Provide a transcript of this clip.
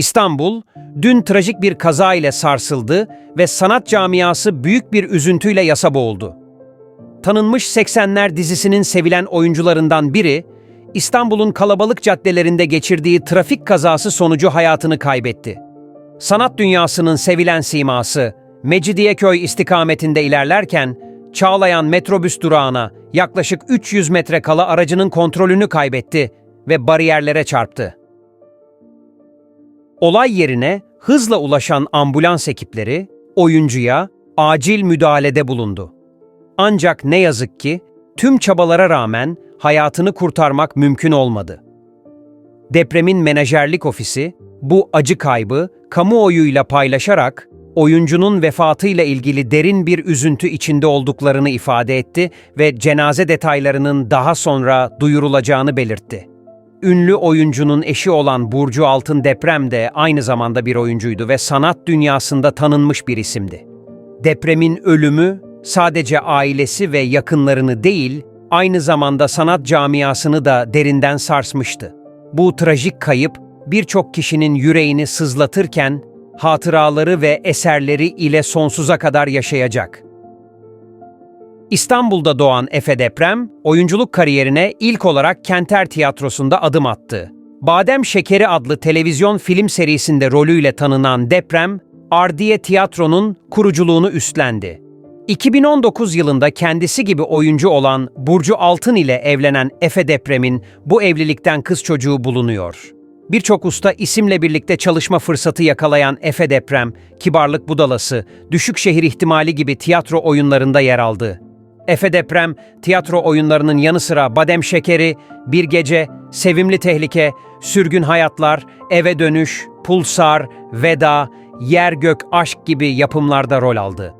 İstanbul, dün trajik bir kaza ile sarsıldı ve sanat camiası büyük bir üzüntüyle yasa boğuldu. Tanınmış 80'ler dizisinin sevilen oyuncularından biri, İstanbul'un kalabalık caddelerinde geçirdiği trafik kazası sonucu hayatını kaybetti. Sanat dünyasının sevilen siması, Mecidiyeköy istikametinde ilerlerken, Çağlayan metrobüs durağına yaklaşık 300 metre kala aracının kontrolünü kaybetti ve bariyerlere çarptı. Olay yerine hızla ulaşan ambulans ekipleri oyuncuya acil müdahalede bulundu. Ancak ne yazık ki tüm çabalara rağmen hayatını kurtarmak mümkün olmadı. Depremin menajerlik ofisi bu acı kaybı kamuoyuyla paylaşarak oyuncunun vefatıyla ilgili derin bir üzüntü içinde olduklarını ifade etti ve cenaze detaylarının daha sonra duyurulacağını belirtti. Ünlü oyuncunun eşi olan Burcu Altın Deprem de aynı zamanda bir oyuncuydu ve sanat dünyasında tanınmış bir isimdi. Depremin ölümü sadece ailesi ve yakınlarını değil, aynı zamanda sanat camiasını da derinden sarsmıştı. Bu trajik kayıp birçok kişinin yüreğini sızlatırken hatıraları ve eserleri ile sonsuza kadar yaşayacak. İstanbul'da doğan Efe Deprem, oyunculuk kariyerine ilk olarak Kenter Tiyatrosu'nda adım attı. Badem Şekeri adlı televizyon film serisinde rolüyle tanınan Deprem, Ardiye Tiyatro'nun kuruculuğunu üstlendi. 2019 yılında kendisi gibi oyuncu olan Burcu Altın ile evlenen Efe Deprem'in bu evlilikten kız çocuğu bulunuyor. Birçok usta isimle birlikte çalışma fırsatı yakalayan Efe Deprem, Kibarlık Budalası, Düşük Şehir İhtimali gibi tiyatro oyunlarında yer aldı. Efe Deprem, tiyatro oyunlarının yanı sıra Badem Şekeri, Bir Gece, Sevimli Tehlike, Sürgün Hayatlar, Eve Dönüş, Pulsar, Veda, Yer Gök Aşk gibi yapımlarda rol aldı.